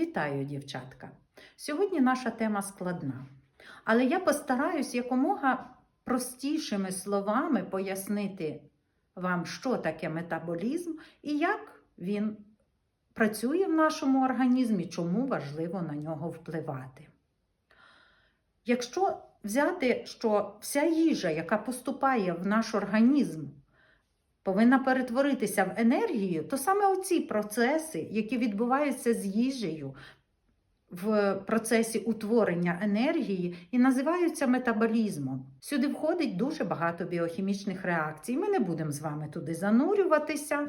Вітаю, дівчатка! Сьогодні наша тема складна, але я постараюсь якомога простішими словами пояснити вам, що таке метаболізм і як він працює в нашому організмі, чому важливо на нього впливати. Якщо взяти, що вся їжа, яка поступає в наш організм, повинна перетворитися в енергію, то саме оці процеси, які відбуваються з їжею в процесі утворення енергії, і називаються метаболізмом. Сюди входить дуже багато біохімічних реакцій. Ми не будемо з вами туди занурюватися.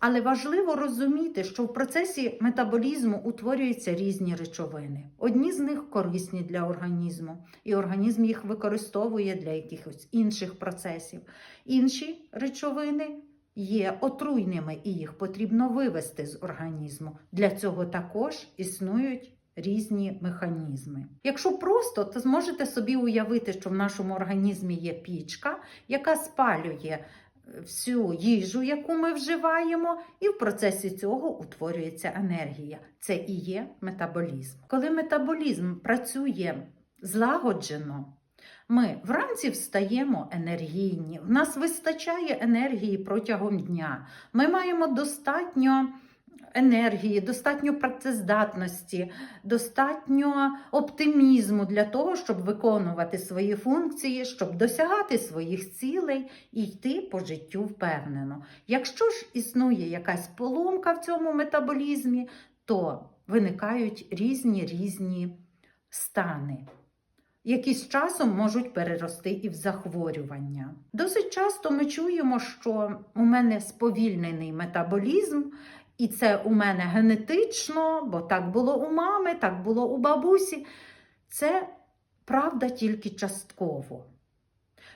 Але важливо розуміти, що в процесі метаболізму утворюються різні речовини. Одні з них корисні для організму, і організм їх використовує для якихось інших процесів. Інші речовини є отруйними, і їх потрібно вивести з організму. Для цього також існують різні механізми. Якщо просто, то зможете собі уявити, що в нашому організмі є пічка, яка спалює всю їжу, яку ми вживаємо, і в процесі цього утворюється енергія. Це і є метаболізм. Коли метаболізм працює злагоджено, ми вранці встаємо енергійні, в нас вистачає енергії протягом дня. Ми маємо достатньо енергії, достатньо працездатності, достатньо оптимізму для того, щоб виконувати свої функції, щоб досягати своїх цілей і йти по життю впевнено. Якщо ж існує якась поломка в цьому метаболізмі, то виникають різні різні стани. Які з часом можуть перерости і в захворювання. Досить часто ми чуємо, що у мене сповільнений метаболізм, і це у мене генетично, бо так було у мами, так було у бабусі. Це правда тільки частково.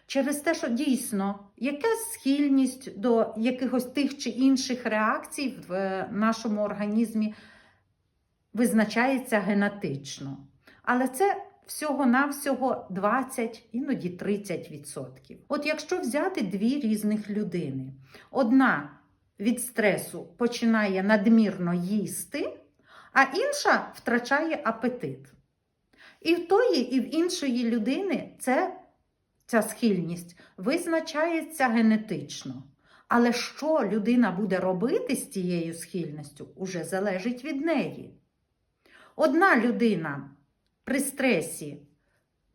Через те, що дійсно якась схильність до якихось тих чи інших реакцій в нашому організмі визначається генетично. Але це всього-навсього 20, іноді 30%. От якщо взяти дві різних людини, одна від стресу починає надмірно їсти, а інша втрачає апетит. І в тої, і в іншої людини це, ця схильність визначається генетично. Але що людина буде робити з цією схильністю, уже залежить від неї. Одна людина при стресі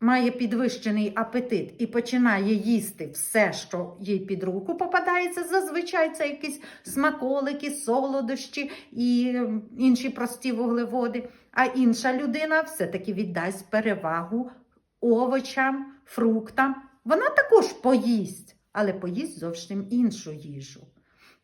має підвищений апетит і починає їсти все, що їй під руку попадається. Зазвичай це якісь смаколики, солодощі і інші прості вуглеводи. А інша людина все-таки віддасть перевагу овочам, фруктам. Вона також поїсть, але поїсть зовсім іншу їжу.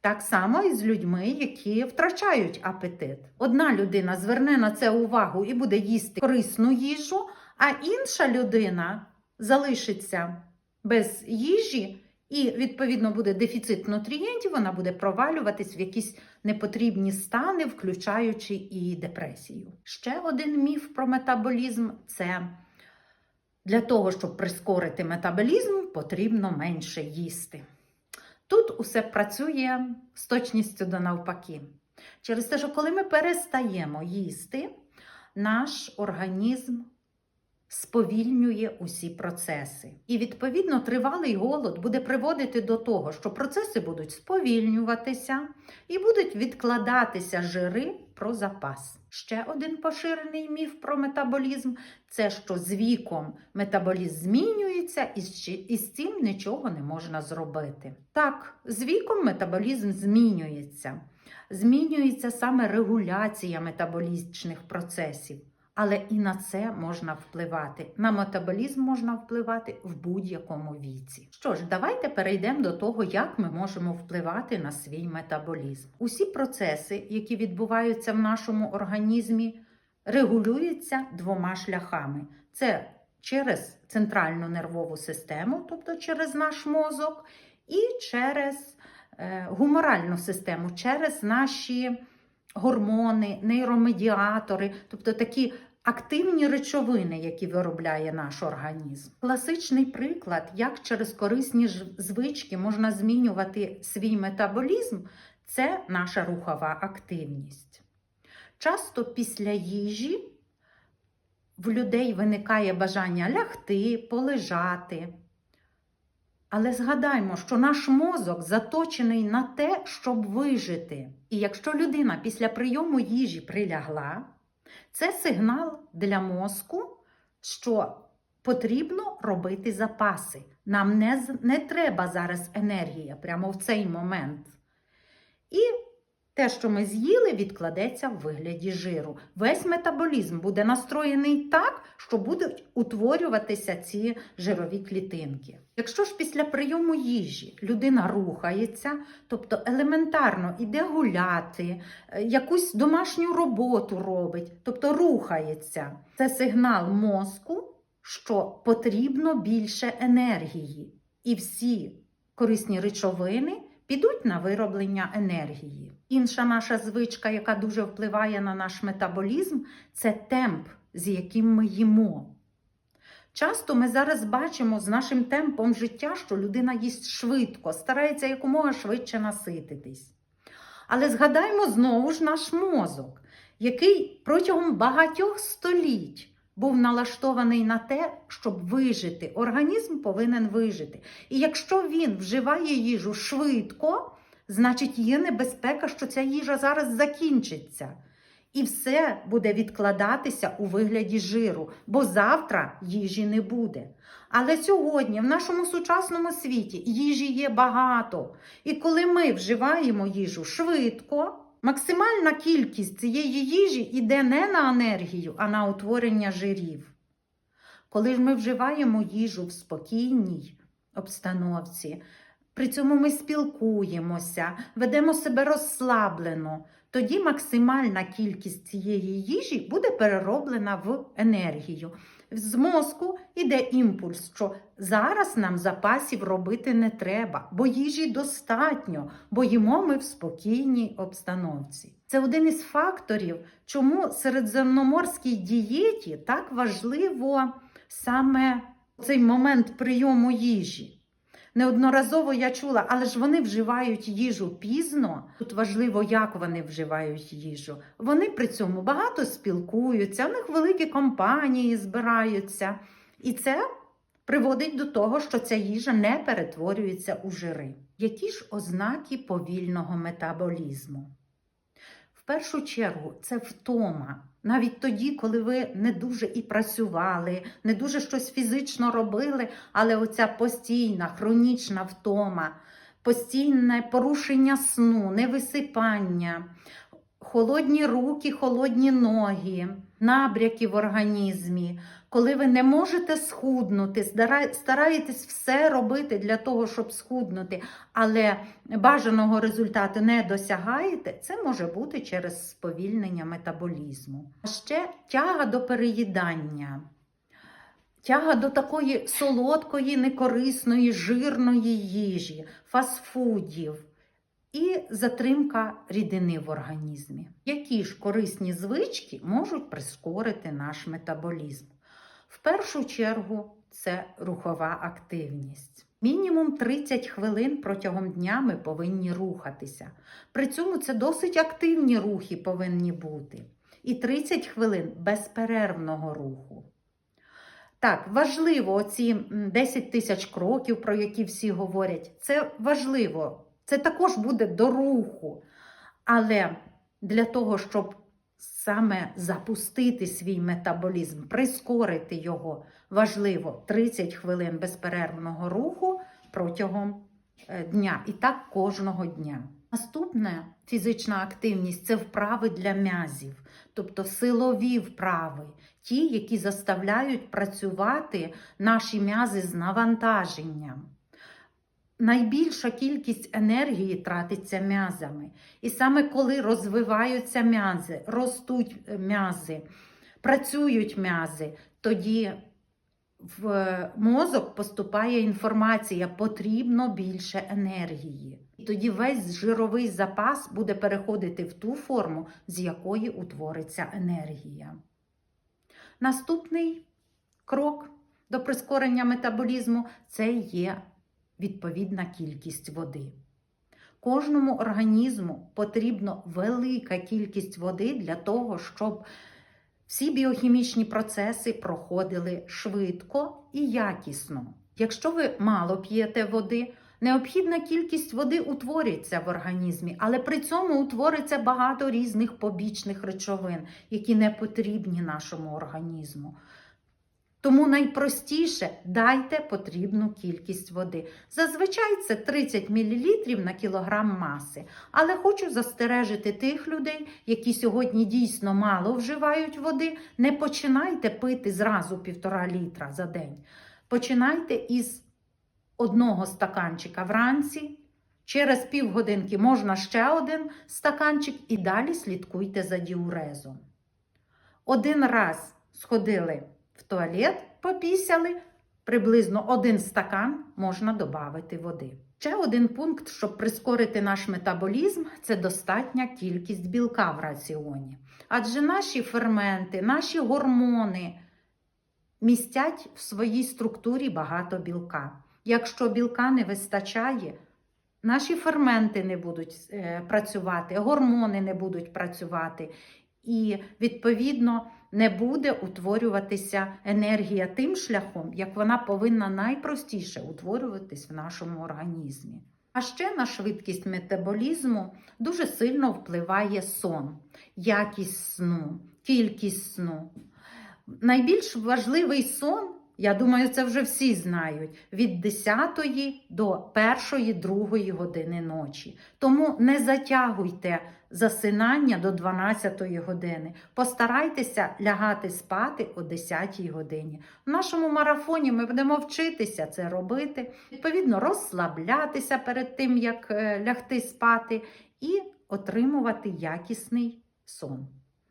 Так само і з людьми, які втрачають апетит. Одна людина зверне на це увагу і буде їсти корисну їжу, а інша людина залишиться без їжі, і, відповідно, буде дефіцит нутрієнтів, вона буде провалюватись в якісь непотрібні стани, включаючи і депресію. Ще один міф про метаболізм це для того, щоб прискорити метаболізм, потрібно менше їсти. Тут усе працює з точністю до навпаки. Через те, що коли ми перестаємо їсти, наш організм сповільнює усі процеси. І, відповідно, тривалий голод буде приводити до того, що процеси будуть сповільнюватися і будуть відкладатися жири про запас. Ще один поширений міф про метаболізм це що з віком метаболізм змінюється, і з, цим нічого не можна зробити. Так, з віком метаболізм змінюється. Змінюється саме регуляція метаболічних процесів. Але і на це можна впливати. На метаболізм можна впливати в будь-якому віці. Що ж, давайте перейдемо до того, як ми можемо впливати на свій метаболізм. Усі процеси, які відбуваються в нашому організмі, регулюються двома шляхами: це через центральну нервову систему, тобто через наш мозок, і через е, гуморальну систему, через наші гормони, нейромедіатори, тобто такі активні речовини, які виробляє наш організм. Класичний приклад, як через корисні звички можна змінювати свій метаболізм, це наша рухова активність. Часто після їжі в людей виникає бажання лягти, полежати. Але згадаймо, що наш мозок заточений на те, щоб вижити. І якщо людина після прийому їжі прилягла, це сигнал для мозку, що потрібно робити запаси. Нам не, не треба зараз енергія прямо в цей момент. І те, що ми з'їли, відкладеться в вигляді жиру. Весь метаболізм буде настроєний так, що будуть утворюватися ці жирові клітинки. Якщо ж після прийому їжі людина рухається, тобто елементарно іде гуляти, е, якусь домашню роботу робить, тобто рухається, це сигнал мозку, що потрібно більше енергії, і всі корисні речовини підуть на вироблення енергії. Інша наша звичка, яка дуже впливає на наш метаболізм, це темп, з яким ми їмо. Часто ми зараз бачимо з нашим темпом життя, що людина їсть швидко, старається якомога швидше насититись. Але згадаймо знову ж наш мозок, який протягом багатьох століть був налаштований на те, щоб вижити. Організм повинен вижити. І якщо він вживає їжу швидко, значить є небезпека, що ця їжа зараз закінчиться. І все буде відкладатися у вигляді жиру, бо завтра їжі не буде. Але сьогодні, в нашому сучасному світі, їжі є багато. І коли ми вживаємо їжу швидко, максимальна кількість цієї їжі йде не на енергію, а на утворення жирів. Коли ж ми вживаємо їжу в спокійній обстановці, при цьому ми спілкуємося, ведемо себе розслаблено, тоді максимальна кількість цієї їжі буде перероблена в енергію. З мозку йде імпульс, що зараз нам запасів робити не треба, бо їжі достатньо, бо їмо ми в спокійній обстановці. Це один із факторів, чому середземноморській дієті так важливо саме цей момент прийому їжі. Неодноразово я чула, але ж вони вживають їжу пізно. Тут важливо, як вони вживають їжу. Вони при цьому багато спілкуються, у них великі компанії збираються. І це приводить до того, що ця їжа не перетворюється у жири. Які ж ознаки повільного метаболізму? В першу чергу це втома. Навіть тоді, коли ви не дуже і працювали, не дуже щось фізично робили, але оця постійна хронічна втома, постійне порушення сну, невисипання, холодні руки, холодні ноги, набряки в організмі, коли ви не можете схуднути, стараєтесь все робити для того, щоб схуднути, але бажаного результату не досягаєте, це може бути через сповільнення метаболізму. А ще тяга до переїдання. Тяга до такої солодкої, некорисної, жирної їжі, фастфудів і затримка рідини в організмі. Які ж корисні звички можуть прискорити наш метаболізм? В першу чергу це рухова активність. Мінімум 30 хвилин протягом дня ми повинні рухатися. При цьому це досить активні рухи повинні бути. І 30 хвилин безперервного руху. Так, важливо оці 10 тисяч кроків, про які всі говорять. Це важливо. Це також буде до руху. Але для того, щоб саме запустити свій метаболізм, прискорити його, важливо 30 хвилин безперервного руху протягом е, дня. І так кожного дня. Наступне фізична активність це вправи для м'язів, тобто силові вправи, ті, які заставляють працювати наші м'язи з навантаженням. Найбільша кількість енергії тратиться м'язами. І саме коли розвиваються м'язи, ростуть е, м'язи, працюють м'язи, тоді в е, мозок поступає інформація, потрібно більше енергії. І тоді весь жировий запас буде переходити в ту форму, з якої утвориться енергія. Наступний крок до прискорення метаболізму це є відповідна кількість води. Кожному організму потрібна велика кількість води для того, щоб всі біохімічні процеси проходили швидко і якісно. Якщо ви мало п'єте води, необхідна кількість води утворюється в організмі, але при цьому утвориться багато різних побічних речовин, які не потрібні нашому організму. Тому найпростіше дайте потрібну кількість води. Зазвичай це 30 мл на кілограм маси. Але хочу застережити тих людей, які сьогодні дійсно мало вживають води. Не починайте пити зразу півтора літра за день. Починайте із одного стаканчика вранці. Через півгодинки можна ще один стаканчик і далі слідкуйте за діурезом. Один раз сходили туалет, попісяли, приблизно один стакан можна додати води. Ще один пункт, щоб прискорити наш метаболізм, це достатня кількість білка в раціоні. Адже наші ферменти, наші гормони містять в своїй структурі багато білка. Якщо білка не вистачає, наші ферменти не будуть е, працювати, гормони не будуть працювати, і, відповідно, не буде утворюватися енергія тим шляхом, як вона повинна найпростіше утворюватись в нашому організмі. А ще на швидкість метаболізму дуже сильно впливає сон, якість сну, кількість сну. Найбільш важливий сон, я думаю, це вже всі знають, від 10 до 1-2 години ночі. Тому не затягуйте засинання до 12 години. Постарайтеся лягати спати о 10 годині. В нашому марафоні ми будемо вчитися це робити, відповідно, розслаблятися перед тим, як е, лягти спати, і отримувати якісний сон.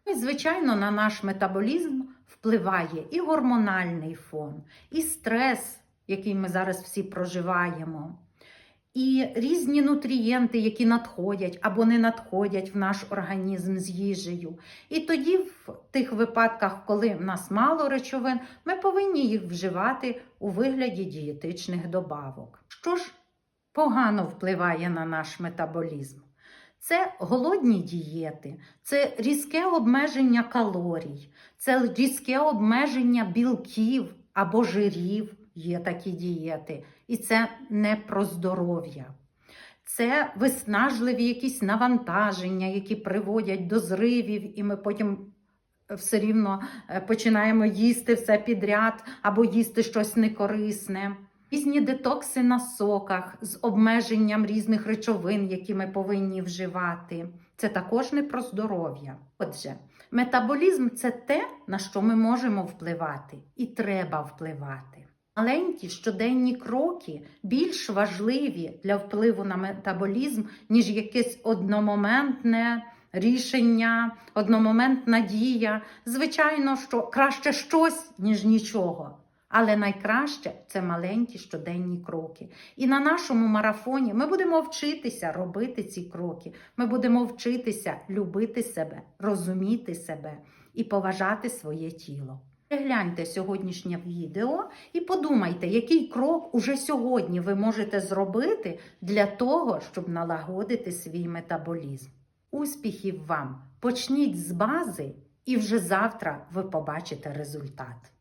І, звичайно, на наш метаболізм впливає і гормональний фон, і стрес, який ми зараз всі проживаємо, і різні нутрієнти, які надходять або не надходять в наш організм з їжею. І тоді, в тих випадках, коли в нас мало речовин, ми повинні їх вживати у вигляді дієтичних добавок. Що ж погано впливає на наш метаболізм? Це голодні дієти, це різке обмеження калорій, це різке обмеження білків або жирів. Є такі дієти. І це не про здоров'я. Це виснажливі якісь навантаження, які приводять до зривів, і ми потім все рівно е, починаємо їсти все підряд або їсти щось некорисне. Різні детокси на соках з обмеженням різних речовин, які ми повинні вживати. Це також не про здоров'я. Отже, метаболізм це те, на що ми можемо впливати, і треба впливати. Маленькі щоденні кроки більш важливі для впливу на метаболізм, ніж якесь одномоментне рішення, одномоментна дія. Звичайно, що краще щось, ніж нічого. Але найкраще це маленькі щоденні кроки. І на нашому марафоні ми будемо вчитися робити ці кроки. Ми будемо вчитися любити себе, розуміти себе і поважати своє тіло. Перегляньте сьогоднішнє відео і подумайте, який крок уже сьогодні ви можете зробити для того, щоб налагодити свій метаболізм. Успіхів вам! Почніть з бази, і вже завтра ви побачите результат.